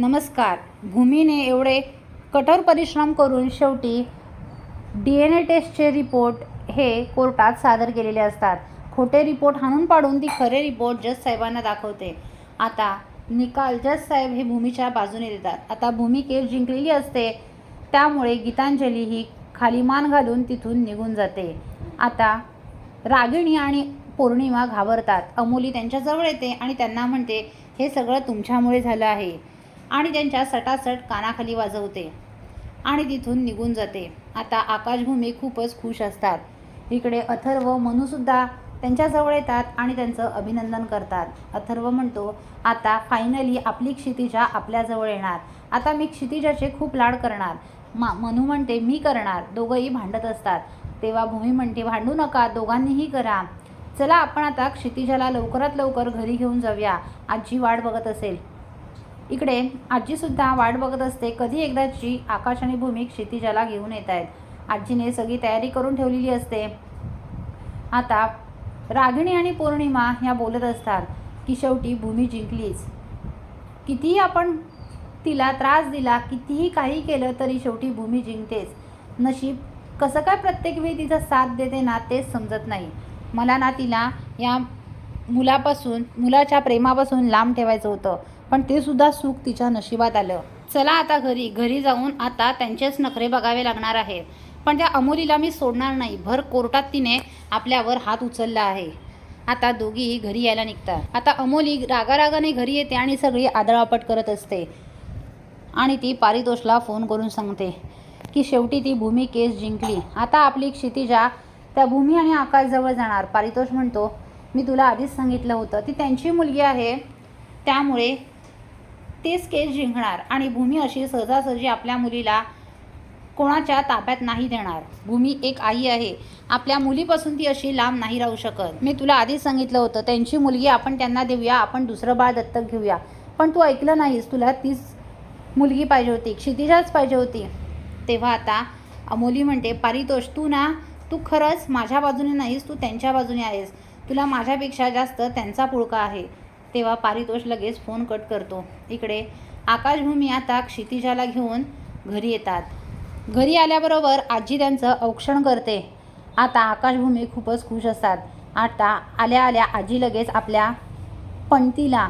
नमस्कार. भूमीने एवढे कठोर परिश्रम करून शेवटी डी एन ए टेस्टचे रिपोर्ट हे कोर्टात सादर केलेले असतात. खोटे रिपोर्ट हाणून पाडून ती खरे रिपोर्ट जज साहेबांना दाखवते. आता निकाल जज साहेब हे भूमीच्या बाजूने देतात. आता भूमी केस जिंकलेली असते त्यामुळे गीतांजली ही खाली मान घालून तिथून निघून जाते. आता रागिणी आणि पौर्णिमा घाबरतात. अमोली त्यांच्याजवळ येते आणि त्यांना म्हणते हे सगळं तुमच्यामुळे झालं आहे. आणि त्यांच्या सटासट कानाखाली वाजवते. आणि तिथून निघून जाते. आता आकाशभूमी खूपच खुश असतात. इकडे अथर्व मनूसुद्धा त्यांच्याजवळ येतात आणि त्यांचं अभिनंदन करतात. अथर्व म्हणतो आता फायनली आपली क्षितिजा आपल्याजवळ येणार. आता मी क्षितिजाचे खूप लाड करणार. मा मनू म्हणते मी करणार. दोघंही भांडत असतात. तेव्हा भूमी म्हणते भांडू नका दोघांनीही करा. चला आपण आता क्षितिजाला लवकरात लवकर घरी घेऊन जाऊया. आजी वाट बघत असेल. इकडे आजीसुद्धा वाट बघत असते. कधी एकदाची आकाश आणि भूमी क्षितिजाला घेऊन येत आहेत. आजीने सगळी तयारी करून ठेवलेली असते. आता रागिणी आणि पौर्णिमा ह्या बोलत असतात की शेवटी भूमी जिंकलीच. कितीही आपण तिला त्रास दिला कितीही काही केलं तरी शेवटी भूमी जिंकतेच. नशीब कसं काय प्रत्येक वेळी तिचा साथ देते ना तेच समजत नाही. मला ना तिला या मुलापासून मुलाच्या प्रेमापासून लांब ठेवायचं होतं. पण ते सुद्धा सुख तिच्या नशिबात आलं. चला आता घरी. घरी जाऊन आता त्यांचेच नखरे बघावे लागणार आहेत पण त्या अमोलीला मी सोडणार नाही. भर कोर्टात तिने आपल्यावर हात उचलला आहे. आता दोघीही घरी यायला निघतात. आता अमोली रागारागाने घरी येते आणि सगळी आदळापट करत असते. आणि ती पारितोषला फोन करून सांगते की शेवटी ती भूमी केस जिंकली. आता आपली क्षितिजा त्या भूमी आणि आकाशजवळ जाणार. पारितोष म्हणतो मी तुला आधीच सांगितलं होतं ती त्यांची मुलगी आहे. त्यामुळे तेच केस जिंकणार आणि भूमी अशी सहजासहजी आपल्या मुलीला कोणाच्या ताब्यात नाही देणार. भूमी एक आई आहे. आपल्या मुलीपासून ती अशी लांब नाही राहू शकत. मी तुला आधीच सांगितलं होतं त्यांची मुलगी आपण त्यांना देऊया आपण दुसरं बाळ दत्तक घेऊया. पण तू ऐकलं नाहीस तुला तीच मुलगी पाहिजे होती क्षितिजाच पाहिजे होती. तेव्हा आता अमोली म्हणते पारितोष तू ना तू खरंच माझ्या बाजूने नाहीस तू त्यांच्या बाजूने आहेस. तुला माझ्यापेक्षा जास्त त्यांचा पुळका आहे. तेव्हा पारितोष लगेच फोन कट करतो. इकडे आकाशभूमी आता क्षितिजाला घेऊन घरी येतात. घरी आल्याबरोबर आजी त्यांचं औक्षण करते. आता आकाशभूमी खूपच खुश असतात. आता आल्या आल्या आजी लगेच आपल्या पणतीला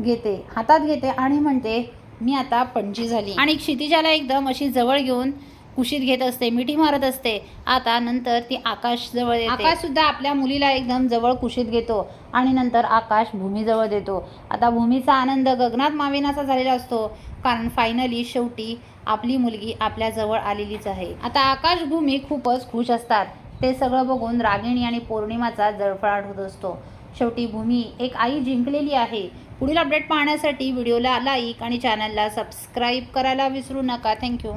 घेते. हातात घेते आणि म्हणते मी आता पणजी झाली. आणि क्षितिजाला एकदम अशी जवळ घेऊन कुशीत घेत असते मिठी मारत असते. आता नंतर ती आकाश जवळ आकाश सुद्धा आपल्या मुलीला एकदम जवळ कुशीत घेतो आणि नंतर आकाश भूमीजवळ देतो. आता भूमीचा आनंद गगनात मावेनाचा झालेला असतो. कारण फायनली शेवटी आपली मुलगी आपल्या जवळ आलेलीच आहे. आता आकाश भूमी खूपच खुश असतात. ते सगळं बघून रागिणी आणि पौर्णिमाचा जळफळाट होत असतो. शेवटी भूमी एक आई जिंकलेली आहे. पुढील अपडेट पाहण्यासाठी व्हिडिओला लाईक आणि चॅनलला सबस्क्राईब करायला विसरू नका. थँक्यू